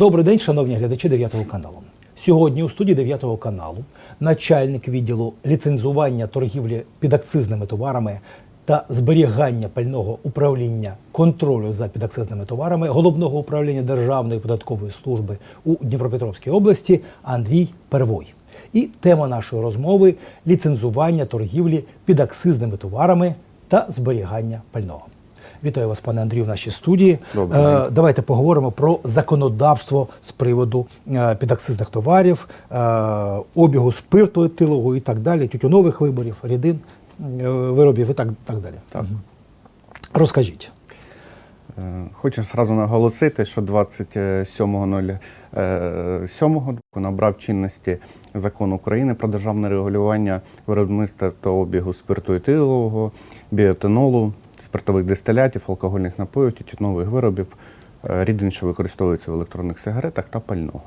Добрий день, шановні глядачі 9 каналу. Сьогодні у студії 9 каналу начальник відділу ліцензування торгівлі підакцизними товарами та зберігання пального управління контролю за підакцизними товарами головного управління Державної податкової служби у Дніпропетровській області Андрій Первой. І тема нашої розмови ліцензування торгівлі підакцизними товарами та зберігання пального. Вітаю вас, пане Андрію, в нашій студії. Добрий Е. Давайте поговоримо про законодавство з приводу е, підакцизних товарів, е, обігу спирту етилового і так далі, тютюнових виборів, рідин, е, виробів і так, так далі. Так. Розкажіть. Хочу сразу наголосити, що 27.07 набрав чинності закон України про державне регулювання виробництва та обігу спирту етилового, біоетанолу, спиртових дистилятів, алкогольних напоїв, тютюнових виробів, е, рідин, що використовуються в електронних сигаретах та пального.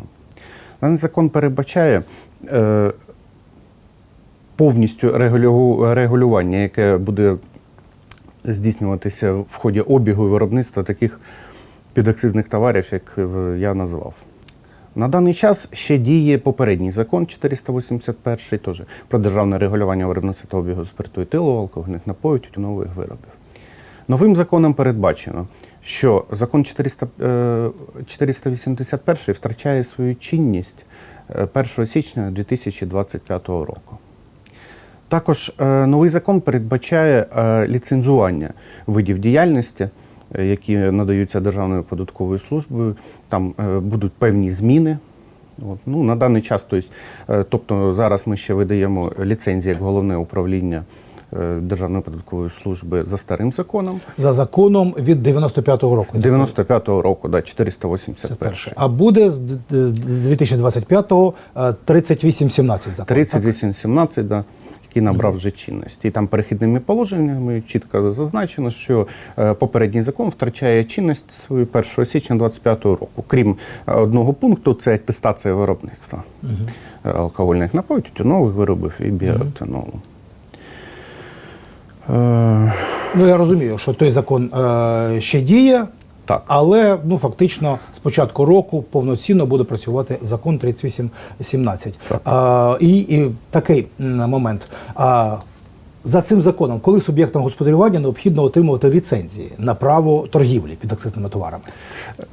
Даний закон передбачає е, повністю регулю- регулювання, яке буде здійснюватися в ході обігу і виробництва таких підакцизних товарів, як е, я назвав. На даний час ще діє попередній закон 481 теж про державне регулювання виробництва та обігу спирту і тилу, алкогольних напоїв, тютюнових виробів. Новим законом передбачено, що закон 400, е, 481 втрачає свою чинність е, 1 січня 2025 року. Також е, новий закон передбачає е, ліцензування видів діяльності, е, які надаються Державною податковою службою. Там е, будуть певні зміни. От. Ну, на даний час, тобто, е, зараз ми ще видаємо ліцензії як головне управління е, Державної податкової служби за старим законом. За законом від 95-го року. 95-го року, да, 481. А буде з д- д- 2025-го е, 3817 закон. 3817, да, який набрав вже чинності. І там перехідними положеннями чітко зазначено, що е, попередній закон втрачає чинність свою 1 січня 2025 року. Крім е, одного пункту, це атестація виробництва е, алкогольних напоїв, тютюнових виробів і біоетанолу. Е, Ну я розумію, що той закон е, ще діє. Так. Але ну фактично з початку року повноцінно буде працювати закон 3817. Так. А, і, і такий момент. А, за цим законом, коли суб'єктам господарювання необхідно отримувати ліцензії на право торгівлі під акцизними товарами.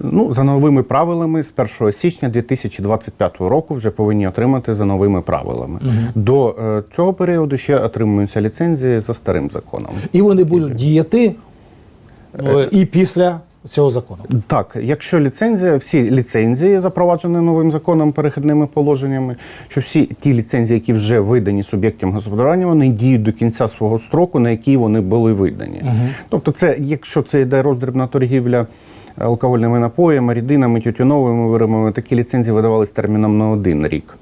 Ну, за новими правилами з 1 січня 2025 року вже повинні отримати за новими правилами. До е, цього періоду ще отримуються ліцензії за старим законом. І вони будуть діяти е, і після цього закону. Так, якщо ліцензія, всі ліцензії запроваджені новим законом перехідними положеннями, що всі ті ліцензії, які вже видані суб'єктам господарювання, вони діють до кінця свого строку, на який вони були видані. Тобто, це якщо це йде роздрібна торгівля алкогольними напоями, рідинами, тютюновими виробами, такі ліцензії видавались терміном на один рік.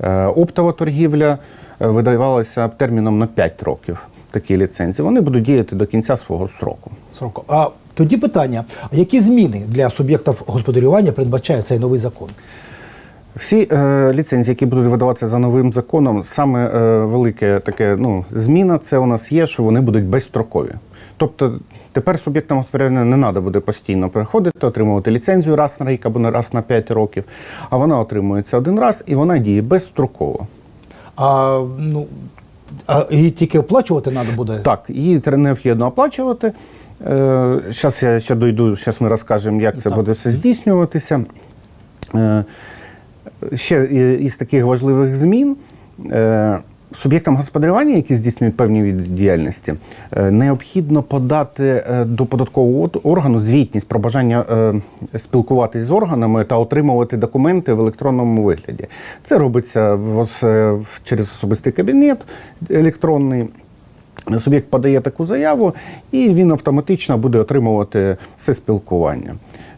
Е, Оптова торгівля е, видавалася терміном на 5 років. Такі ліцензії вони будуть діяти до кінця свого строку. Сроку. А тоді питання: а які зміни для суб'єктів господарювання передбачає цей новий закон? Всі е, ліцензії, які будуть видаватися за новим законом, саме е, велике таке ну, зміна це у нас є, що вони будуть безстрокові. Тобто тепер суб'єктам господарювання не треба буде постійно приходити, отримувати ліцензію раз на рік або раз на 5 років, а вона отримується один раз і вона діє безстроково. А ну а її тільки оплачувати треба буде? Так, її необхідно оплачувати. Зараз я ще дойду, зараз ми розкажемо, як це Так. буде все здійснюватися. Е, Ще із таких важливих змін. е, Суб'єктам господарювання, які здійснюють певні види діяльності, е, необхідно подати е, до податкового органу звітність про бажання е, спілкуватись з органами та отримувати документи в електронному вигляді. Це робиться е, через особистий кабінет електронний. Суб'єкт подає таку заяву, і він автоматично буде отримувати все спілкування.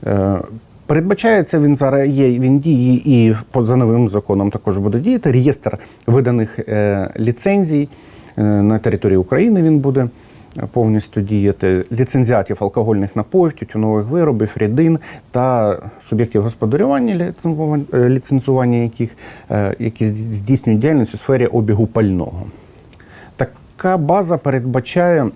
Е, Передбачається, він зараз є, він діє і за новим законом також буде діяти. Реєстр виданих е, ліцензій е, на території України він буде повністю діяти. Ліцензіатів алкогольних напоїв, тютюнових виробів, рідин та суб'єктів господарювання, ліцензування- яких, які здійснюють діяльність у сфері обігу пального. Така база передбачає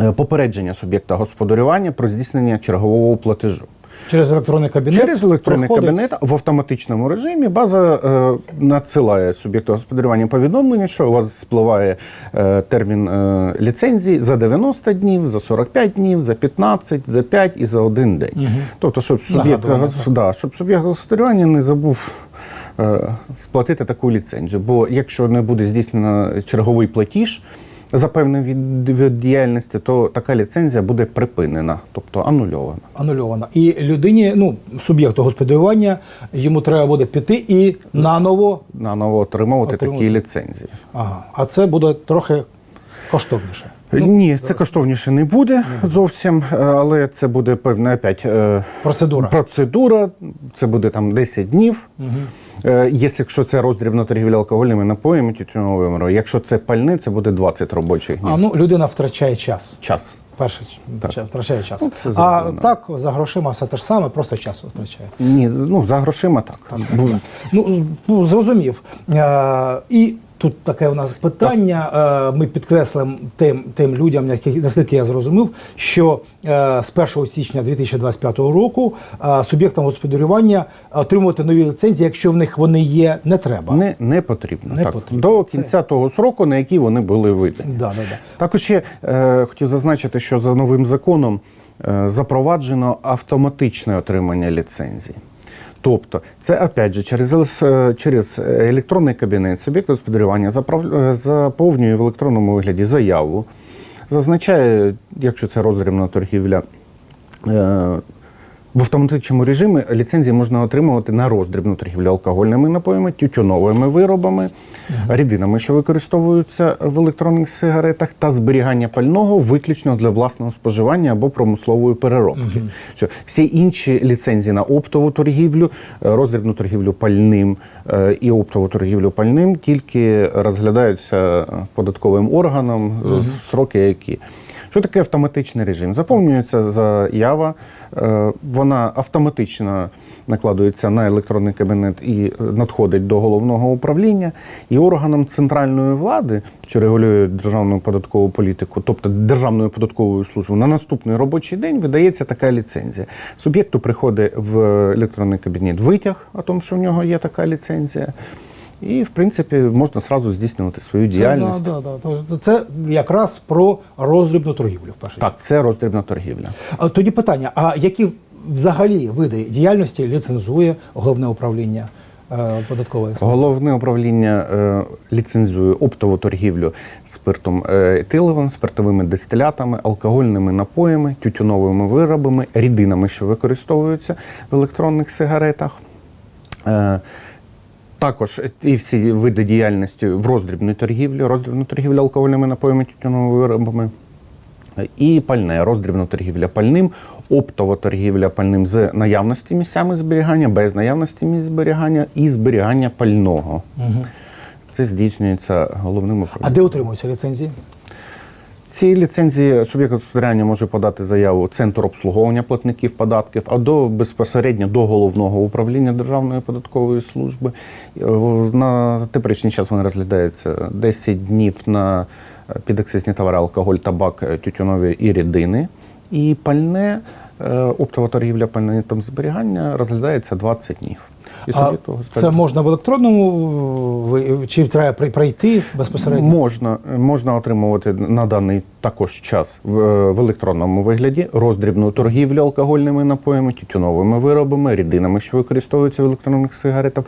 е, попередження суб'єкта господарювання про здійснення чергового платежу. Через електронний кабінет. Через електронний проходить. кабінет в автоматичному режимі база е, надсилає суб'єкту господарювання повідомлення, що у вас спливає е, термін е, ліцензії за 90 днів, за 45 днів, за 15, за 5 і за один день. Тобто, щоб суб'єкт да, щоб суб'єкт господарювання не забув. Е, Сплатити таку ліцензію, бо якщо не буде здійснено черговий платіж за від, від діяльності, то така ліцензія буде припинена, тобто анульована. анульована. І людині, ну, суб'єкту господарювання, йому треба буде піти і наново. наново отримувати, Отримувати. такі ліцензії. Ага. А це буде трохи коштовніше. Ні, це коштовніше не буде зовсім, але це буде певна опять е, Процедура. процедура. Це буде там 10 днів. Е, Якщо це роздрібна торгівля алкогольними напоями, тютюновими. Якщо це пальне, це буде 20 робочих днів. А ну людина втрачає час. Час. Перше ч- втрачає час. Ну, це а так за грошима все те ж саме, просто час втрачає. Ні, ну за грошима так. Бу- Ну, з- ну зрозумів. Е, і тут таке у нас питання. Е, ми підкреслимо тим, тим людям, наскільки я зрозумів, що е, з 1 січня 2025 року е, суб'єктам господарювання отримувати нові ліцензії, якщо в них вони є, не треба. Не, не потрібно. Не так. потрібно. До кінця того сроку, на який вони були видані. Да, да, да. Також ще е, хотів зазначити, що за новим законом е, запроваджено автоматичне отримання ліцензій. Тобто, це опять же через, е, через електронний кабінет суб'єкт господарювання е, заповнює в електронному вигляді заяву, зазначає, якщо це розрібна торгівля. В автоматичному режимі ліцензії можна отримувати на роздрібну торгівлю алкогольними напоями, тютюновими виробами, рідинами, що використовуються в електронних сигаретах, та зберігання пального виключно для власного споживання або промислової переробки. Все. Всі інші ліцензії на оптову торгівлю, е, роздрібну торгівлю пальним е, і оптову торгівлю пальним тільки розглядаються податковим органом, е, сроки які. Що таке автоматичний режим? Заповнюється заява, е, вона автоматично накладується на електронний кабінет і е, надходить до головного управління. І органам центральної влади, що регулює державну податкову політику, тобто Державною податковою службою, на наступний робочий день видається така ліцензія. Суб'єкту приходить в електронний кабінет витяг о тому, що в нього є така ліцензія. І, в принципі, можна сразу здійснювати свою Це, діяльність. да, да, да. Тобто Це якраз про роздрібну торгівлю. в Так, це роздрібна торгівля. А Тоді питання: а які взагалі види діяльності ліцензує головне управління е, податкової? Головне управління е, ліцензує оптову торгівлю спиртом е, етиловим, спиртовими дистилятами, алкогольними напоями, тютюновими виробами, рідинами, що використовуються в електронних сигаретах. Е, також і всі види діяльності в роздрібній торгівлі, роздрібну торгівлю алкогольними напоями, тютюновими виробами. І пальне, роздрібна торгівля пальним, оптова торгівля пальним з наявності місцями зберігання, без наявності місць зберігання і зберігання пального. Це здійснюється головним А управлінням. де отримуються ліцензії? Ці ліцензії суб'єкт господарювання може подати заяву Центр обслуговування платників податків, а до безпосередньо до головного управління Державної податкової служби. Е, На теперішній час вони розглядаються 10 днів на е, підакцизні товари, алкоголь, табак, е, тютюнові і рідини. І пальне, оптова торгівля пальне там зберігання розглядається 20 днів. І А суб'єкту це можна в електронному ви- чи треба пройти безпосередньо? Можна, можна отримувати на даний також час в, в електронному вигляді роздрібну торгівлю алкогольними напоями, тютюновими виробами, рідинами, що використовуються в електронних сигаретах,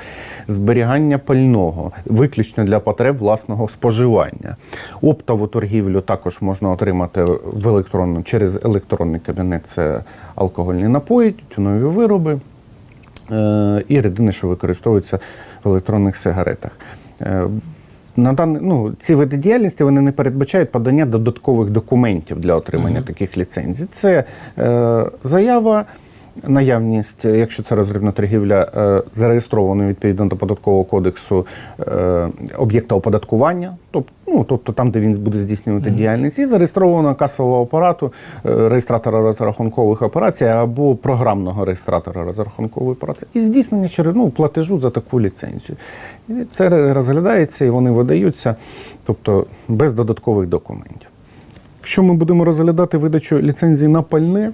зберігання пального, виключно для потреб власного споживання. Оптову торгівлю також можна отримати в електронну через електронний кабінет. Це алкогольні напої, тютюнові вироби е, і рідини, що використовуються в електронних сигаретах. Е, На дан, ну, ці види діяльності вони не передбачають подання додаткових документів для отримання таких ліцензій. Це е, заява, наявність, якщо це розрібна торгівля, е, зареєстрованої відповідно до податкового кодексу е, об'єкта оподаткування, тобто, ну, тобто там, де він буде здійснювати діяльність, і зареєстрованого касового апарату, е, реєстратора розрахункових операцій або програмного реєстратора розрахункової операції, і здійснення через ну, платежу за таку ліцензію. І це розглядається і вони видаються, тобто без додаткових документів. Якщо ми будемо розглядати видачу ліцензії на пальне,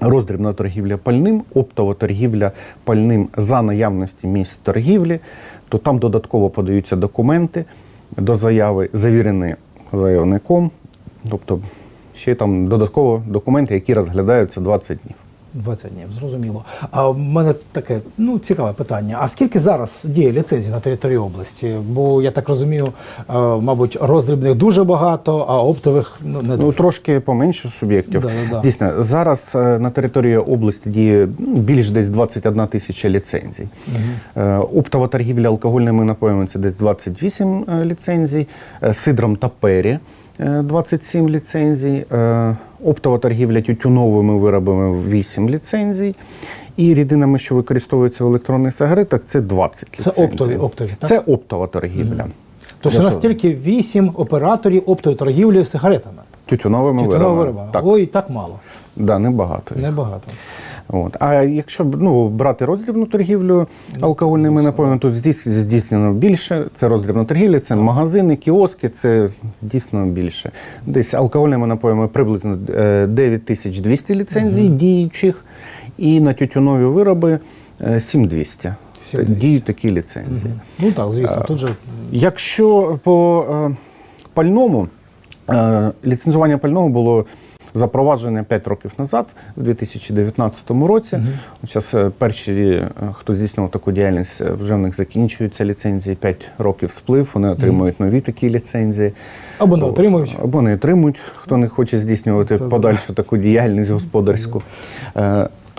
роздрібна торгівля пальним, оптова торгівля пальним за наявності місць торгівлі, то там додатково подаються документи до заяви, завірені заявником. Тобто ще там додатково документи, які розглядаються 20 днів. 20 днів, зрозуміло. А в мене таке ну цікаве питання. А скільки зараз діє ліцензій на території області? Бо я так розумію, е, мабуть, роздрібних дуже багато, а оптових ну не Ну, трошки поменше суб'єктів. Да, да, да. Дійсно, зараз е, на території області діє ну, більш десь 21 тисяча ліцензій. Е, Оптова торгівля алкогольними напоями це десь 28 е, ліцензій, сидром та пері 27 ліцензій, е, оптова торгівля тютюновими виробами 8 ліцензій. І рідинами, що використовуються в електронних сигаретах, це 20 Це оптові- оптові, так? Це оптова торгівля. Тобто у нас тільки 8 операторів оптової торгівлі сигаретами. Тютюновими Тютюновими виробами. виробами. Так, Ой, так мало. да, небагато. їх. Небагато. От. А якщо ну, брати роздрібну торгівлю алкогольними напоями, то здійс- здійснено більше. Це роздрібна торгівля, це магазини, кіоски, це дійсно більше. Десь алкогольними напоями приблизно е, 9200 ліцензій діючих, і на тютюнові вироби е, 7200. 7200. Діють такі ліцензії. Ну так, звісно, тут же Якщо по е, пальному, е, ліцензування пального було запроваджене 5 років назад, у 2019 році. Зараз е, перші, е, хто здійснював таку діяльність, е, вже в них закінчуються ліцензії, 5 років сплив, вони отримують нові такі ліцензії. або не отримують. Або не отримують, хто не хоче здійснювати Це подальшу таку діяльність господарську.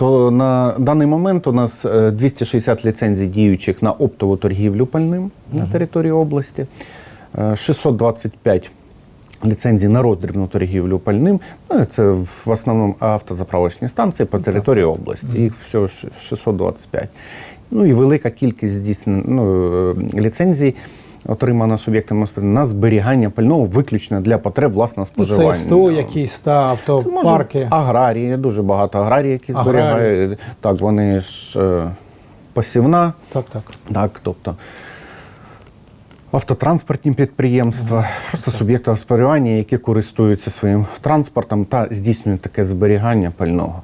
То на даний момент у нас е, 260 ліцензій діючих на оптову торгівлю пальним на території області, е, 625 ліцензій на роздрібну торгівлю пальним. Ну, це в основному автозаправочні станції по території області. Їх всього 625. Ну і велика кількість здійснен, ну, е, ліцензій. Отримана суб'єктами на зберігання пального виключно для потреб власного Ну, споживання. це СТО якісь та автопарки. аграрії, дуже багато аграрії, які Аграрії. зберігають. Так, вони ж е, посівна, Так, так. так, тобто автотранспортні підприємства, просто суб'єкти господарювання, які користуються своїм транспортом та здійснюють таке зберігання пального.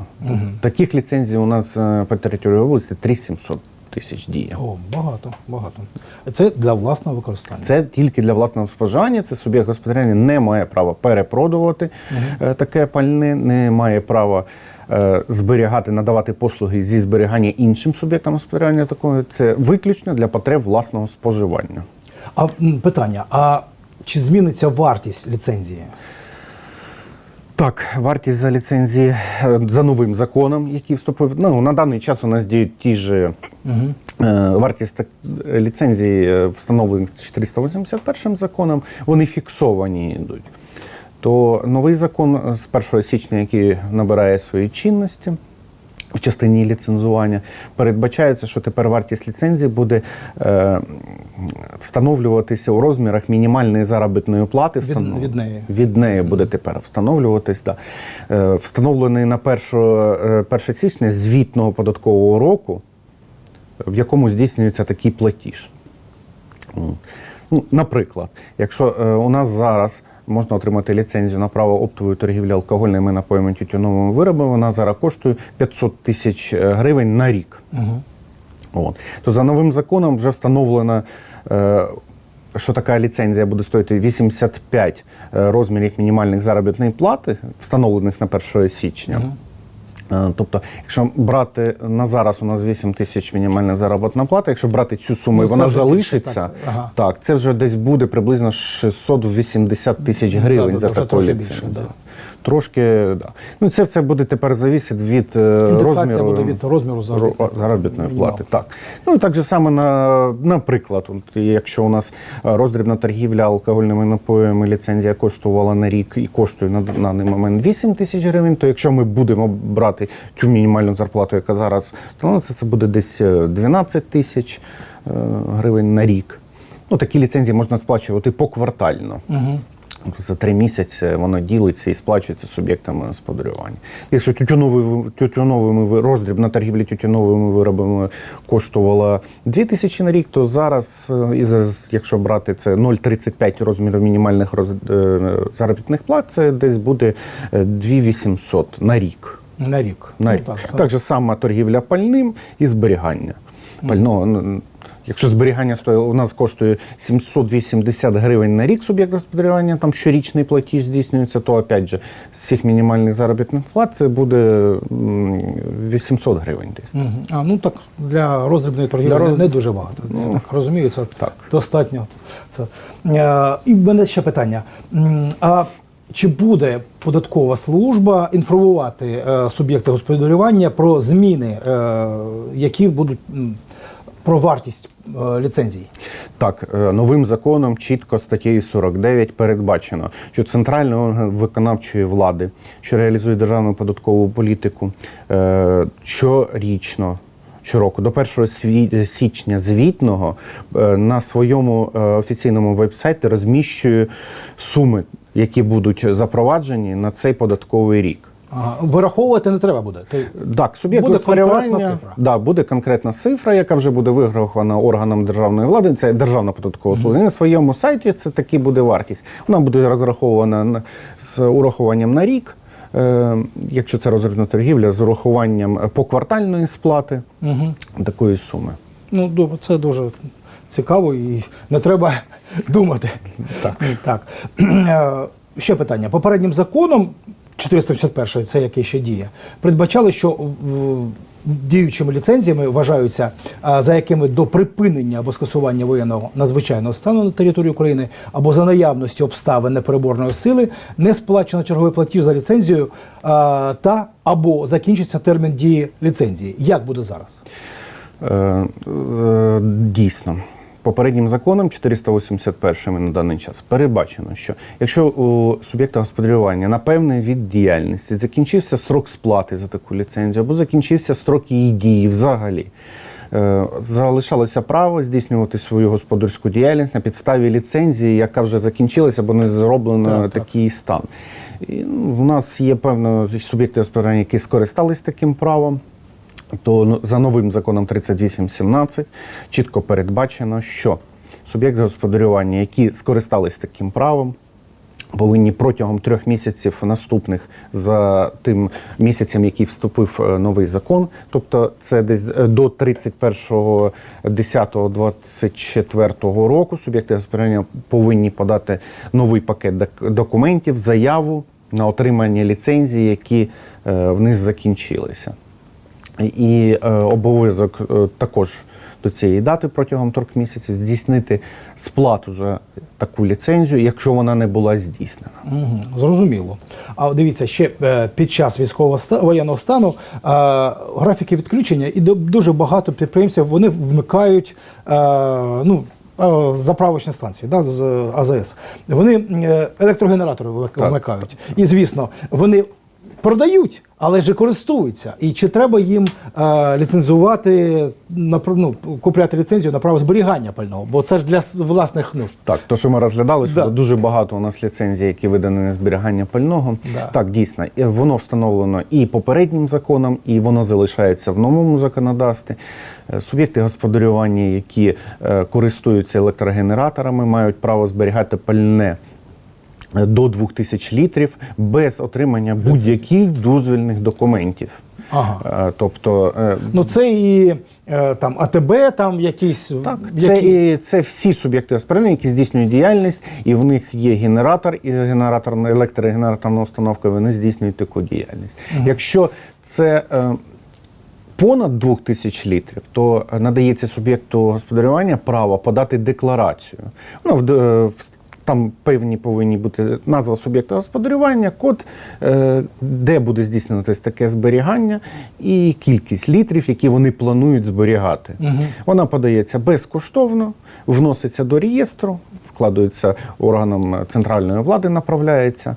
Таких ліцензій у нас е, по території області 3700 тисяч діє. О, багато, багато. Це для власного використання. Це тільки для власного споживання. Це суб'єкт господарювання не має права перепродувати е, таке пальне, не має права е, зберігати, надавати послуги зі зберігання іншим суб'єктам господарювання. Такого це виключно для потреб власного споживання. А питання: а чи зміниться вартість ліцензії? Так, вартість за ліцензії е, за новим законом, який вступив. Ну на даний час у нас діють ті ж е, вартість ліцензії, встановлені 481 законом, вони фіксовані йдуть. То новий закон з 1 січня, який набирає свої чинності. В частині ліцензування передбачається, що тепер вартість ліцензії буде е, встановлюватися у розмірах мінімальної заробітної плати. Від- встанов- від неї. від неї буде тепер встановлюватись. Да. Е, встановлений на 1, е, 1 січня звітного податкового року, в якому здійснюється такий платіж. Ну, наприклад, якщо е, у нас зараз можна отримати ліцензію на право оптової торгівлі алкогольними напоями тютюновими виробами, вона зараз коштує 500 тисяч е, гривень на рік. Угу. От. То за новим законом вже встановлено, е, що така ліцензія буде стоїти 85 е, розмірів мінімальних заробітної плати, встановлених на 1 січня. Е, Тобто, якщо брати на зараз у нас 8 тисяч мінімальна заробітна плата, якщо брати цю суму, Ну, і вона залишиться, більше, так. Ага. так, це вже десь буде приблизно 680 тисяч гривень да, за таку ліцензію. Трошки, да. Ну, це все буде тепер завісити від е, розміру. буде від розміру заробітної заробітної Ну, плати. Так. Ну так же саме на, наприклад, от, якщо у нас е, роздрібна торгівля алкогольними напоями, ліцензія коштувала на рік і коштує на даний момент 8 тисяч гривень, то якщо ми будемо брати цю мінімальну зарплату, яка зараз встановлюється, це буде десь е, 12 тисяч е, гривень на рік. Ну, такі ліцензії можна сплачувати поквартально. Угу. За три місяці воно ділиться і сплачується суб'єктами господарювання. Якщо тютюновий, тютюновими ви- роздрібна торгівля тютюновими виробами коштувала 2 тисячі на рік, то зараз, е, якщо брати це 0,35 розміру мінімальних роз, е, заробітних плат, це десь буде е, 2800 на рік. На рік. На Ну, рік. так, Так же сама торгівля пальним і зберігання. Пального, ну, якщо зберігання у нас коштує 780 гривень на рік суб'єкт господарювання, там щорічний платіж здійснюється, то опять же з всіх мінімальних заробітних плат це буде м, 800 гривень десь. А, ну так для роздрібної торгівлі Для не- роз- не дуже багато. Я так розумію, це так. достатньо. Це. Е, і в мене ще питання. А чи буде податкова служба інформувати е, суб'єкти господарювання про зміни, е, які будуть про вартість е, ліцензій? Так, е, новим законом чітко статтею 49 передбачено, що центральний орган виконавчої влади, що реалізує державну податкову політику, е, щорічно. Щороку до 1 січня звітного на своєму офіційному вебсайті розміщує суми, які будуть запроваджені на цей податковий рік. Ага. Вираховувати не треба буде. Так, суб'єкт Буде конкретна цифра. Да, буде конкретна цифра, яка вже буде виграхована органом державної влади. Це державна податкова служба. І На своєму сайті це таки буде вартість. Вона буде розрахована на- з урахуванням на рік, е, якщо це розробна торгівля, з урахуванням поквартальної сплати такої суми. Ну, це дуже цікаво і не треба думати. Так. так. Е, Ще питання. Попереднім законом, 451 це який ще діє, передбачали, що діючими ліцензіями вважаються, за якими до припинення або скасування воєнного надзвичайного стану на території України або за наявності обставин непереборної сили не сплачено черговий платіж за ліцензію та або закінчиться термін дії ліцензії. Як буде зараз? Е, е, Дійсно. Попереднім законом 481 на даний час передбачено, що якщо у суб'єкта господарювання на певний від діяльності закінчився строк сплати за таку ліцензію, або закінчився строк її дії взагалі, е, залишалося право здійснювати свою господарську діяльність на підставі ліцензії, яка вже закінчилася, або не зроблено Так, так. такий стан. І, ну, у нас є певно суб'єкти господарювання, які скористались таким правом то ну, за новим законом 3817 чітко передбачено, що суб'єкти господарювання, які скористались таким правом, повинні протягом трьох місяців наступних за тим місяцем, який вступив е, новий закон, тобто це десь е, до 31.10.24 року, суб'єкти господарювання повинні подати новий пакет док- документів, заяву на отримання ліцензії, які е, в них закінчилися. І е, обов'язок е, також до цієї дати протягом трьох місяців здійснити сплату за таку ліцензію, якщо вона не була здійснена. Угу, зрозуміло. А дивіться, ще е, під час військового ста- воєнного стану е, графіки відключення і дуже багато підприємців вони вмикають е, ну, заправочні станції да, з АЗС. Вони електрогенератори вмикають. І звісно, вони продають, але ж і користуються. І чи треба їм е, ліцензувати на ну, купляти ліцензію на право зберігання пального? Бо це ж для власних нужд. Так, то, що ми розглядали, що Да. дуже багато у нас ліцензій, які видані на зберігання пального. Да. Так, дійсно, воно встановлено і попереднім законом, і воно залишається в новому законодавстві. Е, Суб'єкти господарювання, які е, користуються електрогенераторами, мають право зберігати пальне. До 2000 літрів без отримання будь-яких дозвільних документів. Ага. Е, Тобто, е, Ну це і е, там АТБ, там якісь Так, які... це, і, це всі суб'єкти господарювання, які здійснюють діяльність, і в них є генератор, і генератор, електрогенераторна установка, вони здійснюють таку діяльність. Якщо це понад 2000 літрів, то надається суб'єкту господарювання право подати декларацію. Ну, в там певні повинні бути назва суб'єкта господарювання, код, е, де буде здійснюватись таке зберігання, і кількість літрів, які вони планують зберігати. Вона подається безкоштовно, вноситься до реєстру, вкладається органом центральної влади, направляється.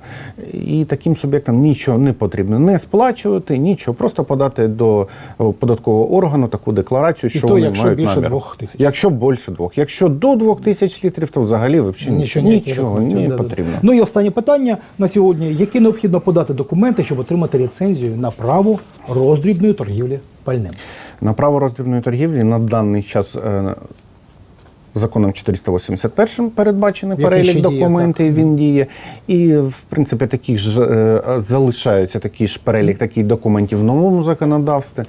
І таким суб'єктам нічого не потрібно не сплачувати, нічого, просто подати до податкового органу таку декларацію, що то, вони якщо мають більше намір. двох тисяч. Якщо більше двох. Якщо до двох тисяч літрів, то взагалі взагалі Нічого, ніяких нічого документів. не потрібно. Ну і останнє питання на сьогодні: які необхідно подати документи, щоб отримати ліцензію на право роздрібної торгівлі пальним? На право роздрібної торгівлі на даний час е, законом 481 передбачений Який перелік ще діє, документів, він діє. І, в принципі, такі ж е, залишаються такий ж перелік таких документів в новому законодавстві.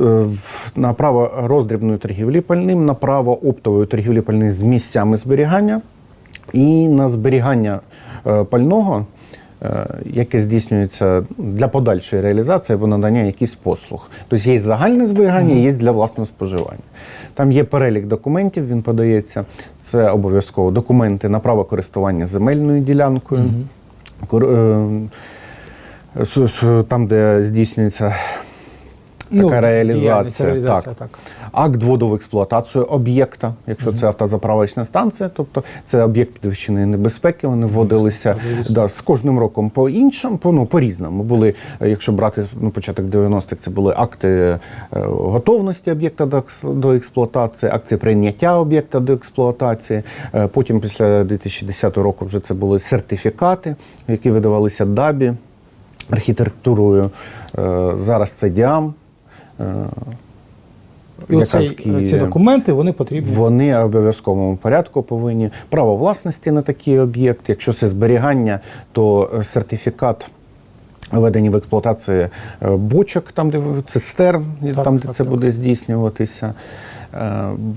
Е, на право роздрібної торгівлі пальним, на право оптової торгівлі пальним з місцями зберігання і на зберігання е, пального, е, яке здійснюється для подальшої реалізації або надання якихось послуг. Тобто є загальне зберігання, є для власного споживання. Там є перелік документів, він подається. Це обов'язково документи на право користування земельною ділянкою. С- Там, де здійснюється Ну, така реалізація. реалізація, так. так. Акт вводу в експлуатацію об'єкта, якщо це автозаправочна станція, тобто це об'єкт підвищеної небезпеки. Вони вводилися так, да, з кожним роком по іншому, по, ну, по-різному. Були, е, якщо брати ну, початок 90-х, це були акти е, готовності об'єкта до, до експлуатації, акти прийняття об'єкта до експлуатації. Е, Потім, після 2010 року, вже це були сертифікати, які видавалися ДАБі архітектурою. Зараз це ДІАМ. Е, І оцей, ці документи вони потрібні. Вони в обов'язковому порядку повинні право власності на такий об'єкт. Якщо це зберігання, то е, сертифікат введення в експлуатацію е, бочок, там де цистерн, Так, там де так, це так. буде здійснюватися.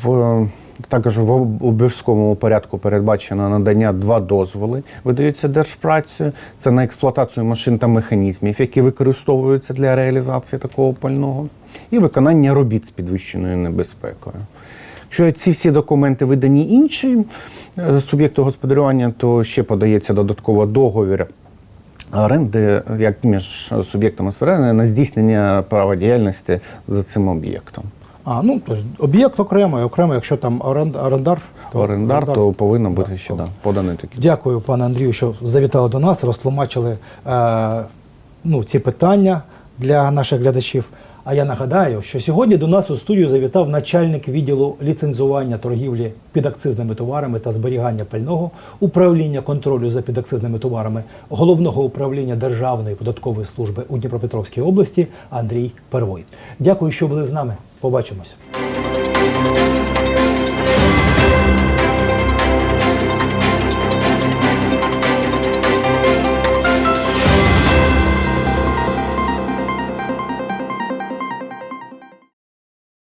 В також в обов'язковому порядку передбачено надання два дозволи, видаються держпрацею. Це на експлуатацію машин та механізмів, які використовуються для реалізації такого пального, і виконання робіт з підвищеною небезпекою. Якщо ці всі документи видані іншим е, суб'єкту господарювання, то ще подається додатково договір оренди як між суб'єктами господарювання на здійснення права діяльності за цим об'єктом. А, ну, тобто об'єкт окремо, і окремо, якщо там орендар, орендар, то Орендар, то повинно бути Да, ще да, поданий такий. Дякую, пане Андрію, що завітали до нас, розтлумачили е, ну, ці питання для наших глядачів. А я нагадаю, що сьогодні до нас у студію завітав начальник відділу ліцензування торгівлі підакцизними товарами та зберігання пального, управління контролю за підакцизними товарами головного управління Державної податкової служби у Дніпропетровській області Андрій Первой. Дякую, що були з нами. Побачимось.